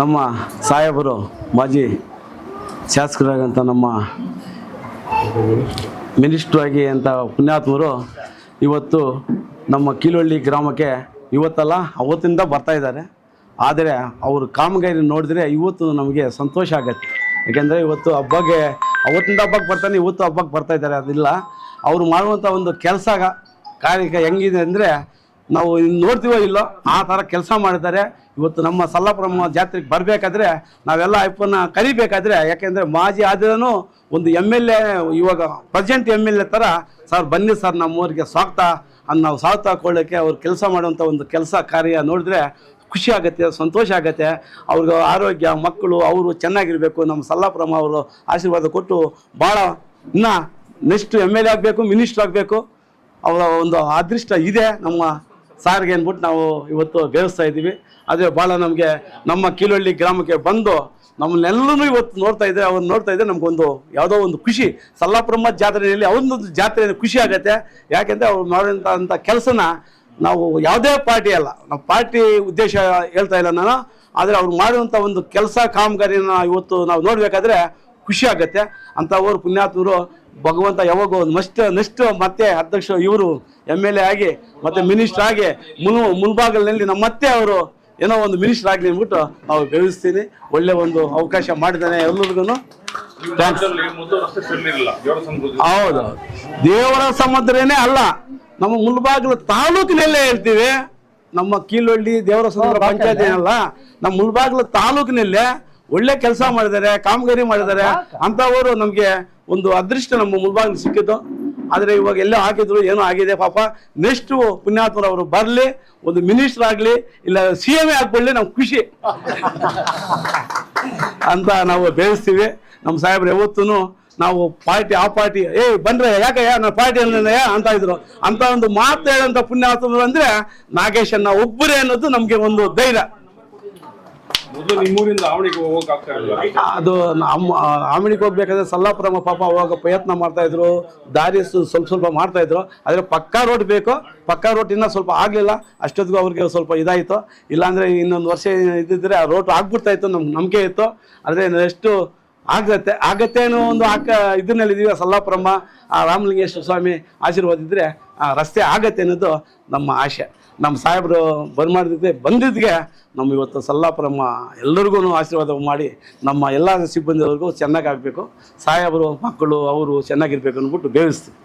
ನಮ್ಮ ಸಾಹೇಬರು, ಮಾಜಿ ಶಾಸಕರಾಗಂಥ ನಮ್ಮ ಮಿನಿಸ್ಟ್ರ್ ಆಗಿ ಅಂತ ಪುಣ್ಯಾತ್ಮರು ಇವತ್ತು ನಮ್ಮ ಕೀಲೊಳ್ಳಿ ಗ್ರಾಮಕ್ಕೆ ಇವತ್ತಲ್ಲ, ಅವತ್ತಿಂದ ಬರ್ತಾ ಇದ್ದಾರೆ. ಆದರೆ ಅವರು ಕಾಮಗಾರಿ ನೋಡಿದ್ರೆ ಇವತ್ತು ನಮಗೆ ಸಂತೋಷ ಆಗತ್ತೆ. ಯಾಕೆಂದರೆ ಇವತ್ತು ಹಬ್ಬಕ್ಕೆ, ಅವತ್ತಿಂದ ಹಬ್ಬಕ್ಕೆ ಬರ್ತಾನೆ, ಇವತ್ತು ಹಬ್ಬಕ್ಕೆ ಬರ್ತಾ ಇದ್ದಾರೆ. ಅದಿಲ್ಲ. ಅವರು ಮಾಡುವಂಥ ಒಂದು ಕೆಲಸ ಕಾರ್ಯ ಹೆಂಗಿದೆ ಅಂದರೆ ನಾವು ನೋಡ್ತೀವೋ ಇಲ್ಲೋ, ಆ ಥರ ಕೆಲಸ ಮಾಡಿದ್ದಾರೆ. ಇವತ್ತು ನಮ್ಮ ಸಲ್ಲಾಪುರಮ್ಮ ಜಾತ್ರೆಗೆ ಬರಬೇಕಾದ್ರೆ ನಾವೆಲ್ಲ ಅಪ್ಪನ ಕರಿಬೇಕಾದ್ರೆ, ಯಾಕೆಂದರೆ ಮಾಜಿ ಆದ್ರೂ ಒಂದು ಎಂ ಎಲ್ ಎ, ಇವಾಗ ಪ್ರೆಸೆಂಟ್ ಎಂ ಎಲ್ ಎ ಥರ, ಸರ್, ಬನ್ನಿ ಸರ್, ನಮ್ಮೂರಿಗೆ ಸ್ವಾಗತ. ಅನ್ನ ನಾವು ಸ್ವಾಗತ ಹಾಕೊಳ್ಳೋಕ್ಕೆ ಅವ್ರು ಕೆಲಸ ಮಾಡುವಂಥ ಒಂದು ಕೆಲಸ ಕಾರ್ಯ ನೋಡಿದ್ರೆ ಖುಷಿ ಆಗುತ್ತೆ, ಸಂತೋಷ ಆಗುತ್ತೆ. ಅವ್ರಿಗೆ ಆರೋಗ್ಯ, ಮಕ್ಕಳು, ಅವರು ಚೆನ್ನಾಗಿರಬೇಕು. ನಮ್ಮ ಸಲ್ಲಾಪುರಮ್ಮ ಅವರು ಆಶೀರ್ವಾದ ಕೊಟ್ಟು ಭಾಳ ಇನ್ನೂ ನೆಕ್ಸ್ಟ್ ಎಂ ಎಲ್ ಎ ಆಗಬೇಕು, ಮಿನಿಸ್ಟ್ರ್ ಆಗಬೇಕು. ಅವರ ಒಂದು ಅದೃಷ್ಟ ಇದೆ ನಮ್ಮ ಸಾರಿಗೆ ಅಂದ್ಬಿಟ್ಟು ನಾವು ಇವತ್ತು ಬೇಯಿಸ್ತಾ ಇದ್ದೀವಿ. ಅದೇ ಭಾಳ ನಮಗೆ ನಮ್ಮ ಕೀಲಹಳ್ಳಿ ಗ್ರಾಮಕ್ಕೆ ಬಂದು ನಮ್ಮನ್ನೆಲ್ಲರೂ ಇವತ್ತು ನೋಡ್ತಾ ಇದ್ದೆ ಅವ್ರು ನೋಡ್ತಾ ಇದ್ದರೆ ನಮಗೊಂದು ಯಾವುದೋ ಒಂದು ಖುಷಿ. ಸಲ್ಲಾಪುರಮ್ಮ ಜಾತ್ರೆಯಲ್ಲಿ ಅವನೊಂದು ಜಾತ್ರೆ ಖುಷಿ ಆಗುತ್ತೆ. ಯಾಕೆಂದರೆ ಅವ್ರು ಮಾಡಿದಂಥ ಕೆಲಸನ ನಾವು ಯಾವುದೇ ಪಾರ್ಟಿ ಅಲ್ಲ. ನಾವು ಪಾರ್ಟಿ ಉದ್ದೇಶ ಹೇಳ್ತಾ ಇಲ್ಲ ನಾನು. ಆದರೆ ಅವ್ರು ಮಾಡುವಂಥ ಒಂದು ಕೆಲಸ ಕಾಮಗಾರಿನ ಇವತ್ತು ನಾವು ನೋಡಬೇಕಾದ್ರೆ ಖುಷಿ ಆಗುತ್ತೆ. ಅಂಥವ್ರು ಪುಣ್ಯಾತ್ಮರು ಭಗವಂತ ಯಾವಾಗ ನೆಕ್ಸ್ಟ್ ನೆಕ್ಸ್ಟ್ ಮತ್ತೆ ಅಧ್ಯಕ್ಷ ಇವರು ಎಂ ಎಲ್ ಎ ಆಗಿ ಮತ್ತೆ ಮಿನಿಸ್ಟರ್ ಆಗಿ ಮುಲ್ ಮುಲ್ಬಾಗಲಿನಲ್ಲಿ ನಮ್ಮ ಮತ್ತೆ ಅವರು ಏನೋ ಒಂದು ಮಿನಿಸ್ಟರ್ ಆಗಲಿ ಅಂದ್ಬಿಟ್ಟು ನಾವು ಬೆಳೆಸ್ತೀನಿ. ಒಳ್ಳೆ ಒಂದು ಅವಕಾಶ ಮಾಡಿದ್ದಾನೆ ಎಲ್ಲರಿಗೂ ಹೌದು. ದೇವರ ಸಮುದ್ರನೇ ಅಲ್ಲ. ನಮ್ಮ ಮುಲ್ಬಾಗಿಲು ತಾಲೂಕಿನಲ್ಲೇ ಹೇಳ್ತೀವಿ. ನಮ್ಮ ಕೀಲೊಳ್ಳಿ ದೇವರ ಸಮುದ್ರ ಪಂಚಾಯತ್ ಏನಲ್ಲ ನಮ್ಮ ಮುಲ್ಬಾಗಿಲು ತಾಲೂಕಿನಲ್ಲೇ ಒಳ್ಳೆ ಕೆಲಸ ಮಾಡಿದ್ದಾರೆ ಕಾಮಗಾರಿ ಮಾಡಿದ್ದಾರೆ. ಅಂತವರು ನಮಗೆ ಒಂದು ಅದೃಷ್ಟ ನಮ್ಮ ಮುಲ್ಬಾಗಿಲು ಸಿಕ್ಕಿತ್ತು. ಆದರೆ ಇವಾಗ ಎಲ್ಲ ಹಾಕಿದ್ರು ಏನೋ ಆಗಿದೆ ಪಾಪ. ನೆಕ್ಸ್ಟ್ ಪುಣ್ಯಾತ್ಮರವರು ಬರಲಿ ಒಂದು ಮಿನಿಸ್ಟರ್ ಆಗಲಿ ಇಲ್ಲ ಸಿ ಎಂ ಎ ಆಗ್ಕೊಳ್ಳಿ ನಮ್ಗೆ ಖುಷಿ. ಅಂತ ನಾವು ಬೇಯಿಸ್ತೀವಿ. ನಮ್ಮ ಸಾಹೇಬ್ರು ಯಾವತ್ತೂ ನಾವು ಪಾರ್ಟಿ ಆ ಪಾರ್ಟಿ ಏ ಬಂದ್ರೆ ಯಾಕೆ ನಾನು ಪಾರ್ಟಿ ಅಲ್ಲ ಅಂತ ಇದ್ರು. ಅಂತ ಒಂದು ಮಾತು ಹೇಳಂತ ಪುಣ್ಯಾತ್ಮರು ಅಂದ್ರೆ ನಾಗೇಶ್ ಅನ್ನ ಒಬ್ಬರೇ ಅನ್ನೋದು ನಮ್ಗೆ ಒಂದು ಧೈರ್ಯ. ಮೊದಲು ಅದು ನಮ್ಮ ಆಮಿಣಿಗೆ ಹೋಗ್ಬೇಕಾದ್ರೆ ಸಲ್ಲಾಪುರಮ್ಮ ಪಾಪ ಅವಾಗ ಪ್ರಯತ್ನ ಮಾಡ್ತಾ ಇದ್ರು, ದಾರಿ ಸ್ವಲ್ಪ ಸ್ವಲ್ಪ ಮಾಡ್ತಾ ಇದ್ರು. ಆದರೆ ಪಕ್ಕಾ ರೋಡ್ ಬೇಕು, ಪಕ್ಕಾ ರೋಡ್ ಇನ್ನೂ ಸ್ವಲ್ಪ ಆಗಲಿಲ್ಲ, ಅಷ್ಟೊತ್ತಿಗೂ ಅವ್ರಿಗೆ ಸ್ವಲ್ಪ ಇದಾಯಿತು. ಇಲ್ಲಾಂದರೆ ಇನ್ನೊಂದು ವರ್ಷ ಇದ್ದಿದ್ರೆ ಆ ರೋಡ್ ಆಗ್ಬಿಡ್ತಾ ಇತ್ತು ನಮ್ಗೆ ನಂಬಿಕೆ ಇತ್ತು. ಆದರೆ ಎಷ್ಟು ಆಗತ್ತೆ ಆಗತ್ತೆ ಅನ್ನೋ ಒಂದು ಆಕ, ಇದನ್ನಲ್ಲಿ ಇದೀವಿ ಸಲ್ಲಾಪುರಮ್ಮ ಆ ರಾಮಲಿಂಗೇಶ್ವರ ಸ್ವಾಮಿ ಆಶೀರ್ವಾದ ಇದ್ದರೆ ಆ ರಸ್ತೆ ಆಗತ್ತೆ ಅನ್ನೋದು ನಮ್ಮ ಆಶೆ. ನಮ್ಮ ಸಾಹೇಬರು ಬರ್ಮಾಡಿದ್ದೆ ಬಂದಿದ್ದಕ್ಕೆ ನಮ್ಮ ಇವತ್ತು ಸಲ್ಲಾಪುರಮ್ಮ ಎಲ್ಲರಿಗೂ ಆಶೀರ್ವಾದ ಮಾಡಿ ನಮ್ಮ ಎಲ್ಲ ಸಿಬ್ಬಂದಿಯವ್ರಿಗೂ ಚೆನ್ನಾಗಿ ಆಗಬೇಕು. ಸಾಹೇಬರು, ಮಕ್ಕಳು, ಅವರು ಚೆನ್ನಾಗಿರ್ಬೇಕು ಅಂದ್ಬಿಟ್ಟು ಬೇಯಿಸ್ತೀವಿ